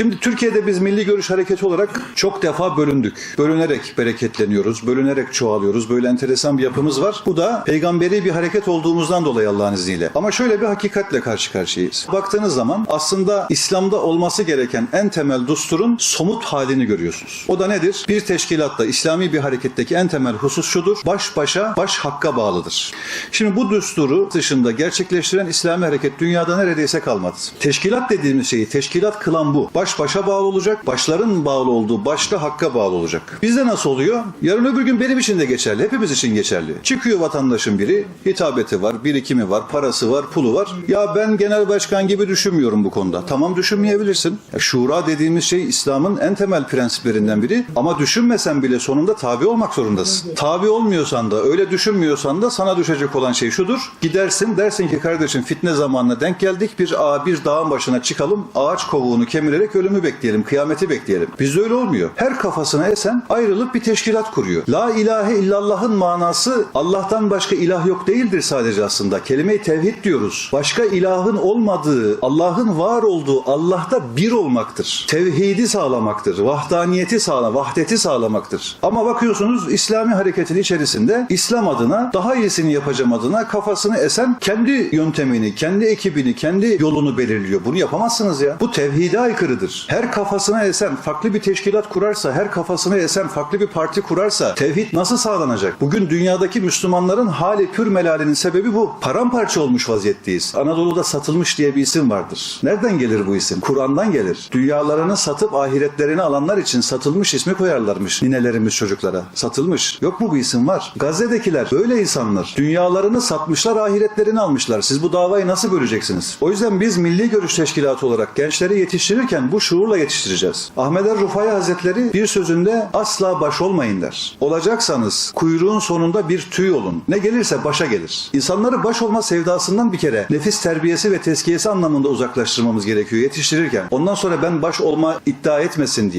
Şimdi Türkiye'de biz milli görüş hareketi olarak çok defa bölündük. Bölünerek bereketleniyoruz, bölünerek çoğalıyoruz. Böyle enteresan bir yapımız var. Bu da peygamberi bir hareket olduğumuzdan dolayı Allah'ın izniyle. Ama şöyle bir hakikatle karşı karşıyayız. Baktığınız zaman aslında İslam'da olması gereken en temel dusturun somut halini görüyorsunuz. O da nedir? Bir teşkilatta, İslami bir hareketteki en temel husus şudur. Baş başa, baş hakka bağlıdır. Şimdi bu düsturu dışında gerçekleştiren İslami hareket dünyada neredeyse kalmadı. Teşkilat dediğimiz şeyi teşkilat kılan bu. Baş başa bağlı olacak, başların bağlı olduğu başta hakka bağlı olacak. Bizde nasıl oluyor? Yarın öbür gün benim için de geçerli, hepimiz için geçerli. Çıkıyor vatandaşın biri, hitabeti var, birikimi var, parası var, pulu var. Ya ben genel başkan gibi düşünmüyorum bu konuda. Tamam düşünmeyebilirsin. Ya şura dediğimiz şey İslam'ın en temel prensiplerinden biri. Ama düşünmesen bile sonunda tabi olmak zorundasın. Tabi olmuyorsan da, öyle düşünmüyorsan da sana düşecek olan şey şudur. Gidersin dersin ki kardeşim fitne zamanına denk geldik. Bir ağa bir dağın başına çıkalım. Ağaç kovuğunu kemirerek ölümü bekleyelim. Kıyameti bekleyelim. Bizde öyle olmuyor. Her kafasına esen ayrılıp bir teşkilat kuruyor. La ilahe illallah'ın manası Allah'tan başka ilah yok değildir sadece aslında. Kelime-i tevhid diyoruz. Başka ilahın olmadığı, Allah'ın var olduğu Allah'ta bir olmaktır. Tevhidi sağlamaktır. Vahdaniyeti sağla, vahdeti sağlamaktır. Ama bakıyorsunuz İslami hareketin içerisinde İslam adına daha iyisini yapacağım adına kafasını esen kendi yöntemini, kendi ekibini, kendi yolunu belirliyor. Bunu yapamazsınız ya. Bu tevhide aykırıdır. Her kafasına esen farklı bir teşkilat kurarsa, her kafasına esen farklı bir parti kurarsa tevhid nasıl sağlanacak? Bugün dünyadaki Müslümanların hali pür melalinin sebebi bu. Paramparça olmuş vaziyetteyiz. Anadolu'da satılmış diye bir isim vardır. Nereden gelir bu isim? Kur'an'dan gelir. Dünyalarını satıp ahiretlerini alanlar için satılmış ismi koyarlarmış ninelerimiz çocuklara. Satılmış. Yok mu bu isim var? Gazze'dekiler böyle insanlar. Dünyalarını satmışlar, ahiretlerini almışlar. Siz bu davayı nasıl böleceksiniz? O yüzden biz Milli Görüş Teşkilatı olarak gençleri yetiştirirken bu şuurla yetiştireceğiz. Ahmet er Rufai Hazretleri bir sözünde asla baş olmayın der. Olacaksanız kuyruğun sonunda bir tüy olun. Ne gelirse başa gelir. İnsanları baş olma sevdasından bir kere nefis terbiyesi ve tezkiyesi anlamında uzaklaştırmamız gerekiyor yetiştirirken. Ondan sonra ben baş olma iddia etmesin diye.